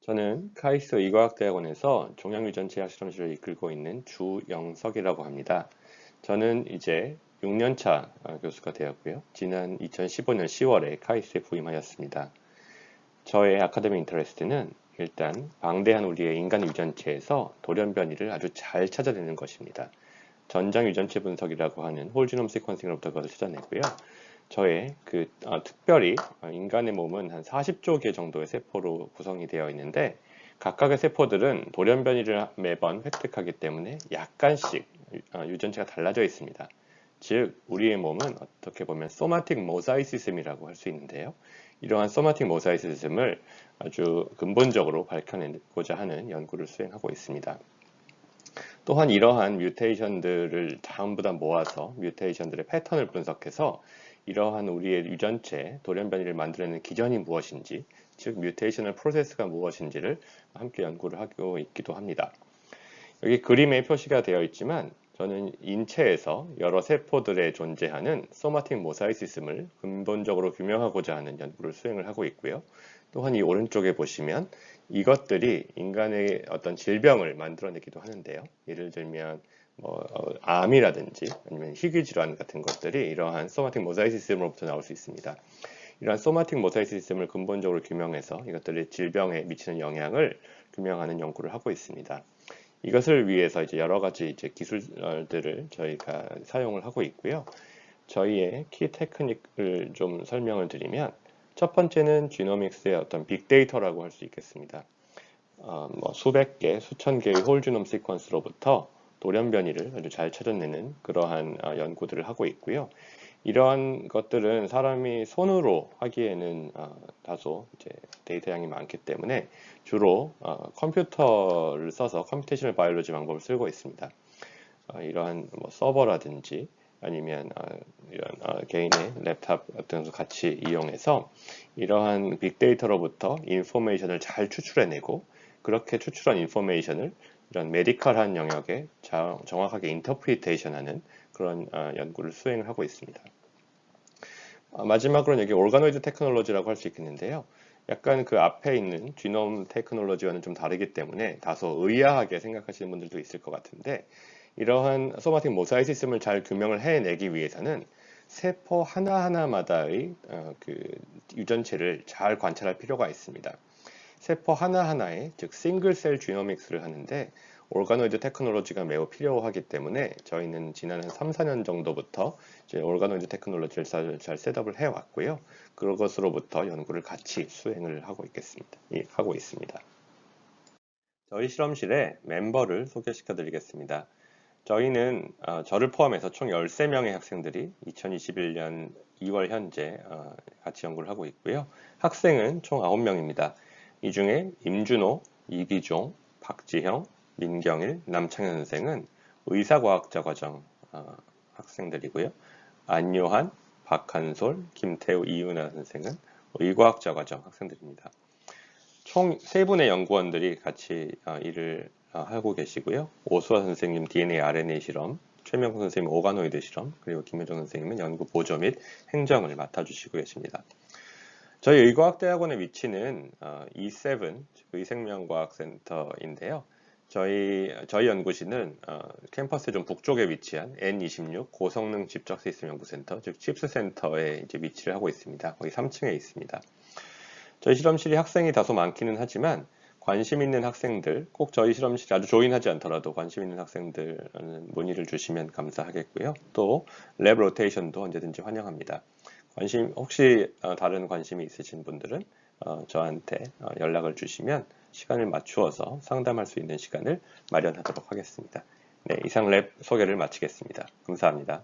저는 카이스트 의과학대학원에서 종양유전체학 실험실을 이끌고 있는 주영석이라고 합니다. 저는 이제 6년차 어, 교수가 되었고요. 지난 2015년 10월에 카이스트에 부임하였습니다. 저의 아카데미 인터레스트는 일단 방대한 우리의 인간 유전체에서 돌연변이를 아주 잘 찾아내는 것입니다. 전장 유전체 분석이라고 하는 홀지놈 시퀀싱으로부터 그것을 찾아내고요. 저의 그 어, 특별히 인간의 몸은 한 40조 개 정도의 세포로 구성이 되어 있는데 각각의 세포들은 돌연변이를 매번 획득하기 때문에 약간씩 어, 유전체가 달라져 있습니다. 즉 우리의 몸은 어떻게 보면 소마틱 모사이시즘이라고 할 수 있는데요. 이러한 소마틱 모사이시즘을 아주 근본적으로 밝혀내고자 하는 연구를 수행하고 있습니다. 또한 이러한 뮤테이션들을 전부 다 모아서 뮤테이션들의 패턴을 분석해서 이러한 우리의 유전체 돌연변이를 만들어내는 기전이 무엇인지 즉 뮤테이셔널 프로세스가 무엇인지를 함께 연구를 하고 있기도 합니다. 여기 그림에 표시가 되어 있지만 저는 인체에서 여러 세포들에 존재하는 소마틱 모사이시즘을 근본적으로 규명하고자 하는 연구를 수행을 하고 있고요. 또한 이 오른쪽에 보시면 이것들이 인간의 어떤 질병을 만들어내기도 하는데요. 예를 들면 뭐 어, 암이라든지 아니면 희귀 질환 같은 것들이 이러한 소마틱 모사이시즘으로부터 나올 수 있습니다. 이러한 소마틱 모사이시즘을 근본적으로 규명해서 이것들의 질병에 미치는 영향을 규명하는 연구를 하고 있습니다. 이것을 위해서 이제 여러 가지 이제 기술들을 저희가 사용을 하고 있고요. 저희의 키 테크닉을 좀 설명을 드리면 첫 번째는 지노믹스의 어떤 빅데이터라고 할 수 있겠습니다. 어, 뭐 수백 개, 수천 개의 홀 지놈 시퀀스로부터 돌연변이를 아주 잘 찾아내는 그러한 어, 연구들을 하고 있고요. 이러한 것들은 사람이 손으로 하기에는 어, 다소 이제 데이터 양이 많기 때문에 주로 어, 컴퓨터를 써서 컴퓨테이셔널 바이올로지 방법을 쓰고 있습니다. 어, 이러한 뭐 서버라든지 아니면 어, 이런 어, 개인의 랩탑 같은 것을 같이 이용해서 이러한 빅데이터로부터 인포메이션을 잘 추출해내고 그렇게 추출한 인포메이션을 이런 메디컬한 영역에 정확하게 인터프리테이션하는 그런 어, 연구를 수행을 하고 있습니다. 어, 마지막으로는 여기 오르가노이드 테크놀로지라고 할 수 있겠는데요. 약간 그 앞에 있는 지놈 테크놀로지와는 좀 다르기 때문에 다소 의아하게 생각하시는 분들도 있을 것 같은데 이러한 소마틱 모사이시즘을 잘 규명을 해내기 위해서는 세포 하나하나마다의 어, 그 유전체를 잘 관찰할 필요가 있습니다. 세포 하나하나에 즉 싱글셀 지노믹스를 하는데 오르가노이드 테크놀로지가 매우 필요하기 때문에 저희는 지난 한 3, 4년 정도부터 이제 오르가노이드 테크놀로지를 잘, 잘 셋업을 해왔고요. 그것으로부터 연구를 같이 수행을 하고 있겠습니다. 하고 있습니다. 저희 실험실에 멤버를 소개시켜 드리겠습니다. 저희는 어, 저를 포함해서 총 13명의 학생들이 2021년 2월 현재 어, 같이 연구를 하고 있고요. 학생은 총 9명입니다. 이 중에 임준호, 이기종, 박지형, 민경일, 남창현 선생은 의사과학자 과정 어, 학생들이고요. 안요한, 박한솔, 김태우, 이윤아 선생은 의과학자 과정 학생들입니다. 총세 분의 연구원들이 같이 어, 일을 어, 하고 계시고요. 오수아 선생님 DNA, RNA 실험, 최명호 선생님 오가노이드 실험, 그리고 김효정 선생님은 연구 보조 및 행정을 맡아주시고 계십니다. 저희 의과학대학원의 위치는 어, E7 의생명과학센터인데요. 저희 저희 연구실은 어, 캠퍼스 좀 북쪽에 위치한 N26 고성능 집적 시스템 연구센터, 즉 칩스 센터에 이제 위치를 하고 있습니다. 거기 3층에 있습니다. 저희 실험실이 학생이 다소 많기는 하지만 관심 있는 학생들, 꼭 저희 실험실이 아주 조인하지 않더라도 관심 있는 학생들은 문의를 주시면 감사하겠고요. 또 랩 로테이션도 언제든지 환영합니다. 관심 혹시 어, 다른 관심이 있으신 분들은 어, 저한테 어, 연락을 주시면 시간을 맞추어서 상담할 수 있는 시간을 마련하도록 하겠습니다. 네, 이상 랩 소개를 마치겠습니다. 감사합니다.